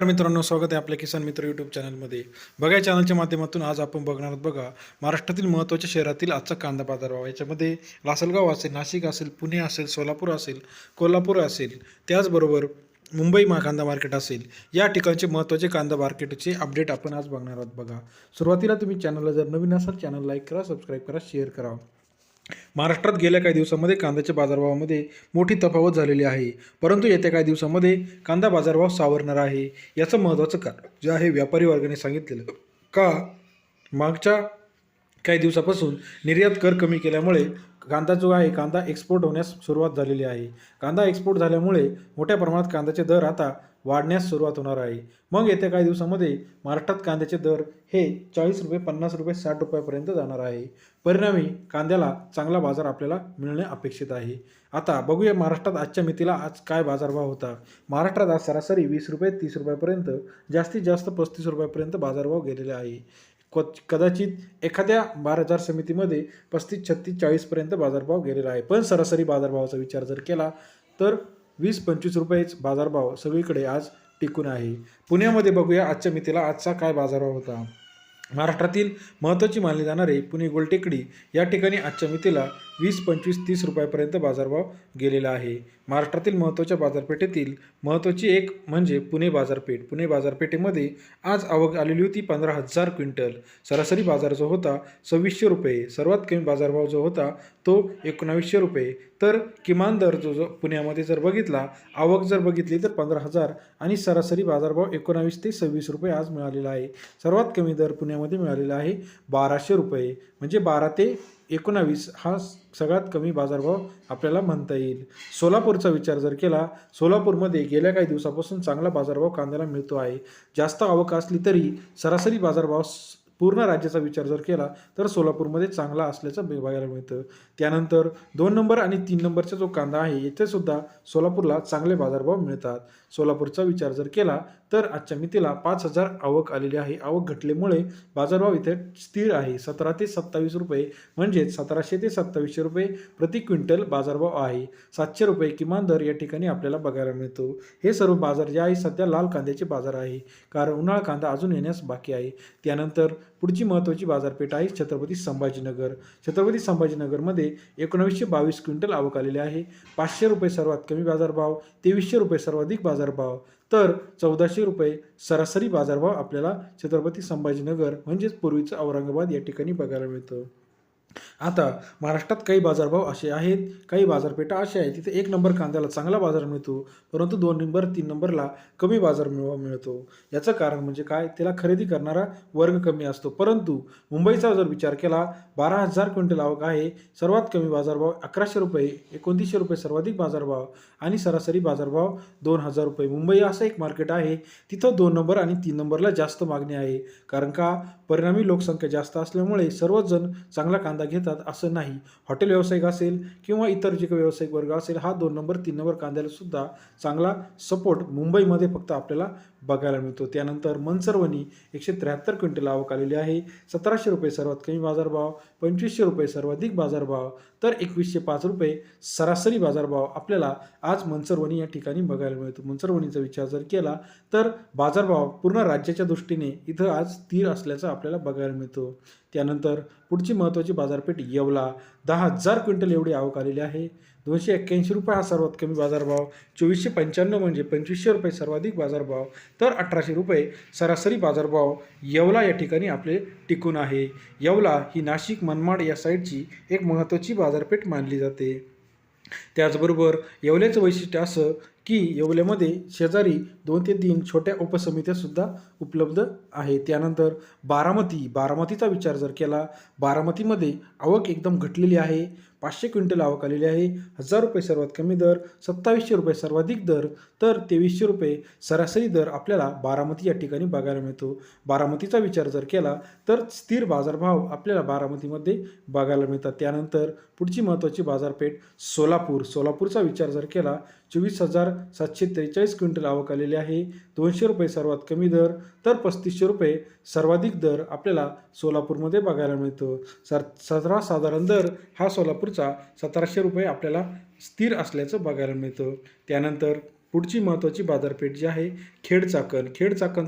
नमस्कार मित्रांनो स्वागत आहे आपल्या किसान मित्र यूट्यूब चॅनलमध्ये बघा या चॅनलच्या माध्यमातून आज आपण बघणार आहोत बघा महाराष्ट्रातील महत्त्वाच्या शहरातील आजचा कांदा बाजारभाव याच्यामध्ये लासलगाव असेल नाशिक असेल पुणे असेल सोलापूर असेल कोल्हापूर असेल त्याचबरोबर मुंबई मा कांदा मार्केट असेल. या ठिकाणचे महत्त्वाचे कांदा मार्केटचे अपडेट आपण आज बघणार आहोत बघा. सुरुवातीला तुम्ही चॅनलला जर नवीन असाल चॅनल लाईक करा सबस्क्राईब करा शेअर करा. महाराष्ट्रात गेल्या काही दिवसामध्ये कांद्याच्या बाजारभावामध्ये मोठी तफावत झालेली आहे. परंतु येत्या काही दिवसामध्ये कांदा बाजारभाव सावरणार आहे याचं महत्त्वाचं कारण जे आहे व्यापारी वर्गाने सांगितलेलं. का? मागच्या काही दिवसापासून निर्यात कर कमी केल्यामुळे कांदा जो आहे कांदा एक्सपोर्ट होण्यास सुरुवात झालेली आहे. कांदा एक्सपोर्ट झाल्यामुळे मोठ्या प्रमाणात कांद्याचे दर आता वाढण्यास सुरुवात होणार आहे. मग येत्या काही दिवसामध्ये महाराष्ट्रात कांद्याचे दर हे चाळीस रुपये पन्नास रुपये साठ रुपयापर्यंत जाणार आहे. परिणामी कांद्याला चांगला बाजार आपल्याला मिळणे अपेक्षित आहे. आता बघूया महाराष्ट्रात आजच्या मितीला आज काय बाजारभाव होता. महाराष्ट्रात आज सरासरी वीस रुपये तीस रुपयापर्यंत जास्तीत जास्त पस्तीस रुपयापर्यंत बाजारभाव गेलेला आहे. कदाचित एखाद्या बार हजार समितीमध्ये पस्तीस छत्तीस चाळीसपर्यंत बाजारभाव गेलेला आहे. पण सरासरी बाजारभावाचा विचार जर केला तर वीस पंचवीस रुपयेच बाजारभाव सगळीकडे आज टिकून आहे. पुण्यामध्ये बघूया आजच्या मितीला आजचा काय बाजारभाव होता. महाराष्ट्रातील महत्त्वाची मानली जाणारे पुणे गोलटेकडी या ठिकाणी आजच्या मितीला वीस पंचवीस तीस रुपयापर्यंत बाजारभाव गेलेला आहे. महाराष्ट्रातील महत्त्वाच्या बाजारपेठेतील महत्त्वाची एक म्हणजे पुणे बाजारपेठ. पुणे बाजारपेठेमध्ये आज आवक आलेली होती पंधरा हजार क्विंटल. सरासरी बाजार जो होता सव्वीसशे रुपये. सर्वात कमी बाजारभाव जो होता तो एकोणावीसशे रुपये. तर किमान दर जो जो पुण्यामध्ये जर बघितला आवक जर बघितली तर पंधरा हजार आणि सरासरी बाजारभाव एकोणावीस ते सव्वीस रुपये आज मिळालेला आहे. सर्वात कमी दर पुण्यामध्ये मिळालेला आहे बाराशे रुपये. म्हणजे बारा ते एकोणावीस हा सगळ्यात कमी बाजारभाव आपल्याला म्हणता येईल. सोलापूरचा विचार जर केला सोलापूरमध्ये गेल्या काही दिवसापासून चांगला बाजारभाव कांद्याला मिळतो आहे. जास्त आवक असली तरी सरासरी बाजारभाव पूर्ण राज्याचा विचार जर केला तर सोलापूरमध्ये चांगला असल्याचं बघायला मिळतं. त्यानंतर दोन नंबर आणि तीन नंबरचा जो कांदा आहे येथे सुद्धा सोलापूरला चांगले बाजारभाव मिळतात. सोलापूरचा विचार जर केला तर आजच्या मितीला पाच हजार आवक आलेली आहे. आवक घटल्यामुळे बाजारभाव इथे स्थिर आहे. सतरा ते सत्तावीस रुपये म्हणजेच सतराशे ते सत्तावीसशे रुपये प्रति क्विंटल बाजारभाव आहे. सातशे रुपये किमान दर या ठिकाणी आपल्याला बघायला मिळतो. हे सर्व बाजार जे आहे सध्या लाल कांद्याचे बाजार आहे. कारण उन्हाळा कांदा अजून येण्यास बाकी आहे. त्यानंतर पुढची महत्त्वाची बाजारपेठ आहे छत्रपती संभाजीनगर. छत्रपती संभाजीनगरमध्ये एकोणावीसशे बावीस क्विंटल आवक आलेली आहे. पाचशे रुपये सर्वात कमी बाजारभाव तेवीसशे रुपये सर्वाधिक बाजार बाजारभाव. तर चौदाशे रुपये सरासरी बाजारभाव आपल्याला छत्रपती संभाजीनगर म्हणजेच पूर्वीचं औरंगाबाद या ठिकाणी बघायला मिळतं. आता महाराष्ट्रात काही बाजारभाव असे आहेत काही बाजारपेठा अशा आहेत तिथे एक नंबर कांद्याला चांगला बाजार मिळतो परंतु दोन नंबर तीन नंबरला कमी बाजार मिळवा मिळतो. याचं कारण म्हणजे काय? त्याला खरेदी करणारा वर्ग कमी असतो. परंतु मुंबईचा जर विचार केला बारा हजार क्विंटल आवक आहे सर्वात कमी बाजारभाव अकराशे रुपये एकोणतीसशे रुपये सर्वाधिक बाजारभाव आणि सरासरी बाजारभाव दोन हजार रुपये. मुंबई असं एक मार्केट आहे तिथं दोन नंबर आणि तीन नंबरला जास्त मागणी आहे. कारण का? परिणामी लोकसंख्या जास्त असल्यामुळे सर्वच जण चांगला कांदा घेत घेतात असं नाही. हॉटेल व्यावसायिक असेल किंवा इतर जे काही व्यावसायिक वर्ग असेल हा दोन नंबर तीन नंबर कांद्याला सुद्धा चांगला सपोर्ट मुंबईमध्ये फक्त आपल्याला बघायला मिळतो. त्यानंतर मनसरवणी एकशे त्र्याहत्तर क्विंटल आवक आलेली आहे. सतराशे रुपये सर्वात कमी बाजारभाव पंचवीसशे रुपये सर्वाधिक बाजारभाव तर एकवीसशे पाच रुपये सरासरी बाजारभाव आपल्याला आज मनसरवणी या ठिकाणी बघायला मिळतो. मनसरवणीचा विचार जर केला तर बाजारभाव पूर्ण राज्याच्या दृष्टीने इथं आज स्थिर असल्याचं आपल्याला बघायला मिळतो. त्यानंतर पुढची महत्त्वाची बाजारपेठ येवला. दहा हजार क्विंटल एवढी आवक आलेली आहे. दोनशे एक्क्याऐंशी रुपये हा सर्वात कमी बाजारभाव चोवीसशे पंच्याण्णव म्हणजे पंचवीसशे रुपये सर्वाधिक बाजारभाव तर अठराशे रुपये सरासरी बाजारभाव येवला या ठिकाणी आपले टिकून आहे. येवला ही नाशिक मनमाड या साईडची एक महत्त्वाची बाजारपेठ मानली जाते. त्याचबरोबर येवल्याचं वैशिष्ट्य असं की येवल्यामध्ये शेजारी दोन ते तीन छोट्या उपसमित्यासुद्धा उपलब्ध आहे त्यानंतर बारामती बारामतीचा विचार जर केला बारामतीमध्ये आवक एकदम घटलेली आहे. पाचशे क्विंटल आवक आलेली आहे. हजार रुपये सर्वात कमी दर सत्तावीसशे रुपये सर्वाधिक दर तर तेवीसशे रुपये सरासरी दर आपल्याला बारामती या ठिकाणी बघायला मिळतो. बारामतीचा विचार जर केला तर स्थिर बाजारभाव आपल्याला बारामतीमध्ये बघायला मिळतात. त्यानंतर पुढची महत्त्वाची बाजारपेठ सोलापूर. सोलापूरचा विचार जर केला चोवीस हजार सातशे त्रेचाळीस क्विंटल आवक आलेली आहे. दोनशे रुपये सर्वात कमी दर तर पस्तीसशे रुपये सर्वाधिक दर आपल्याला सोलापूरमध्ये बघायला मिळतो. सर सतरा साधारण दर हा सोलापूरचा सतराशे रुपये आपल्याला स्थिर असल्याचं बघायला मिळतं. त्यानंतर पुढची महत्त्वाची बाजारपेठ जी आहे खेड चाकण.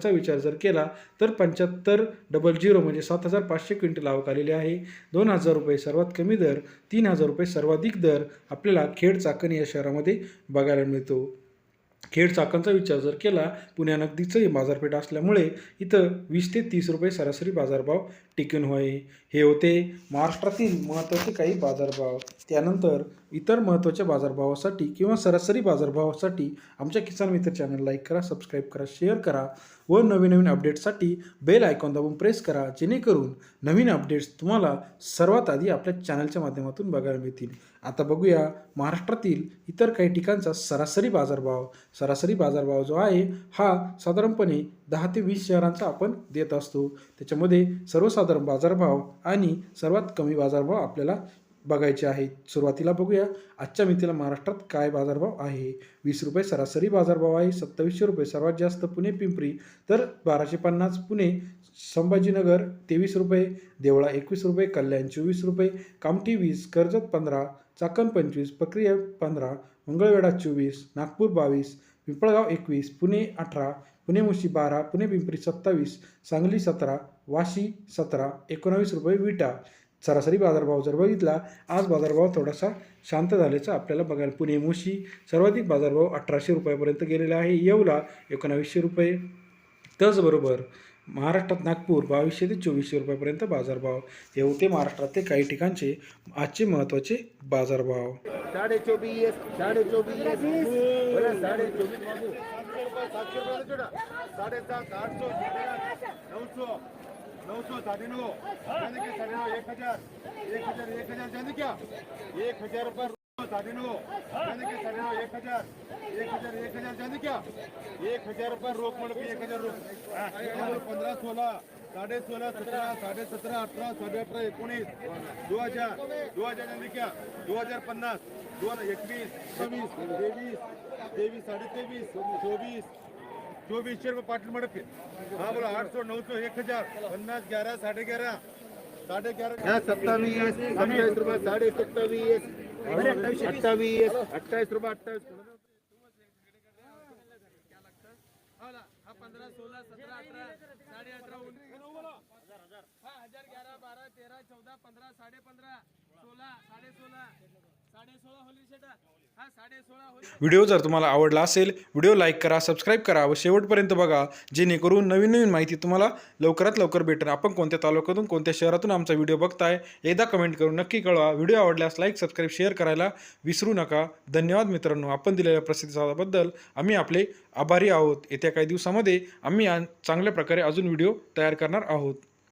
विचार जर केला तर पंच्याहत्तर डबल झिरो म्हणजे सात हजार पाचशे क्विंटल आवक आलेली आहे. दोन हजार रुपये सर्वात कमी दर तीन हजार रुपये सर्वाधिक दर आपल्याला खेड चाकण या शहरामध्ये बघायला मिळतो. खेड चाकणचा विचार जर केला पुण्या नगदीचं बाजारपेठ असल्यामुळे इथं वीस ते तीस रुपये सरासरी बाजारभाव टिकून होय. हे होते महाराष्ट्रातील महत्त्वाचे काही बाजारभाव. त्यानंतर इतर महत्त्वाच्या बाजारभावासाठी किंवा सरासरी बाजारभावासाठी आमच्या किसान मित्र चॅनल लाईक करा सबस्क्राईब करा शेअर करा व नवीन नवीन अपडेट्ससाठी बेल आयकॉन दाबून प्रेस करा जेणेकरून नवीन अपडेट्स तुम्हाला सर्वात आधी आपल्या चॅनलच्या माध्यमातून बघायला मिळतील. आता बघूया महाराष्ट्रातील इतर काही ठिकाणचा सरासरी बाजारभाव. सरासरी बाजारभाव जो आहे हा साधारणपणे दहा ते वीस शहरांचा आपण देत असतो. त्याच्यामध्ये सर्वसाधारण बाजारभाव आणि सर्वात कमी बाजारभाव आपल्याला बघायचे आहेत सुरुवातीला बघूया. आजच्या मितीला महाराष्ट्रात काय बाजारभाव आहे? वीस रुपये सरासरी बाजारभाव आहे. सत्तावीसशे रुपये सर्वात जास्त पुणे पिंपरी. तर बाराशे पन्नास पुणे संभाजीनगर तेवीस रुपये देवळा एकवीस रुपये कल्याण चोवीस रुपये कामठी वीस कर्जत पंधरा चाकण पंचवीस प्रक्रिया पंधरा मंगळवेढा चोवीस नागपूर बावीस पिंपळगाव एकवीस पुणे अठरा पुणे मुशी बारा पुणे पिंपरी सत्तावीस सांगली सतरा वाशी सतरा एकोणावीस रुपये विटा सरासरी बाजारभाव जर बघितला आज बाजारभाव थोडासा शांत झाल्याचं आपल्याला बघायला पुणे मुशी सर्वाधिक बाजारभाव अठराशे रुपयापर्यंत गेलेला आहे. येवला एकोणावीसशे रुपये. त्याचबरोबर महाराष्ट्रात नागपूर बावीसशे ते चोवीसशे रुपयापर्यंत बाजारभाव. हे होते महाराष्ट्रातले काही ठिकाणचे आजचे महत्त्वाचे बाजारभाव. साढ़े चौबीस साढ़े चौबीस नऊ सौ साढ़े नौ साढ़े नौ एक हजार. एक हजार एक हजार. जाने क्या एक हजार रुपये साढ़े नौ जाने के साढ़े नौ एक हजार एक हजार. एक हजार जाने क्या एक हजार रुपये. रोक मोड़ एक हजार रोक पंद्रह सोलह साढ़े सोलह सत्रह साढ़े सत्रह अठारह साढ़े अठारह एकोणीस दो हजार. दो हजार जाने क्या दो हजार पन्नास दो हजार एकवीस बावीस तेवीस तेवीस साढ़े तेवीस चौबीस चौबीसशे रुपये पाटील मडक हाँ। बोला आठ सौ नौ सौ एक हजार पन्नास ग्यारह साढ़े ग्यारह। साढ़े ग्यारह सत्तावीस सत्तावीस रुपये साढ़े सत्तावीस अट्ठावीस अट्ठाईस रुपये अट्ठाईस हा पंधरा सोळा सतरा अठरा साडे अठरा उन्नीस हा हजार ग्यारह बारा तेरा चौदा पंधरा साडे पंधरा सोळा साडे सोळा साडे सोळा होली शेटा. हा साडे सोळा होली. व्हिडिओ जर तुम्हाला आवडला असेल व्हिडिओ लाईक करा सबस्क्राईब करा व शेवटपर्यंत बघा जेणेकरून नवीन नवीन माहिती तुम्हाला लवकरात लवकर भेटेल. आपण कोणत्या तालुक्यातून कोणत्या शहरातून आमचा व्हिडिओ बघताय एकदा कमेंट करून नक्की कळवा. व्हिडिओ आवडल्यास लाईक सबस्क्राईब शेअर करायला विसरू नका. धन्यवाद मित्रांनो. आपण दिलेल्या प्रतिसादाबद्दल आम्ही आपले आभारी आहोत. येत्या काही दिवसामध्ये आम्ही चांगल्या प्रकारे अजून व्हिडिओ तयार करणार आहोत.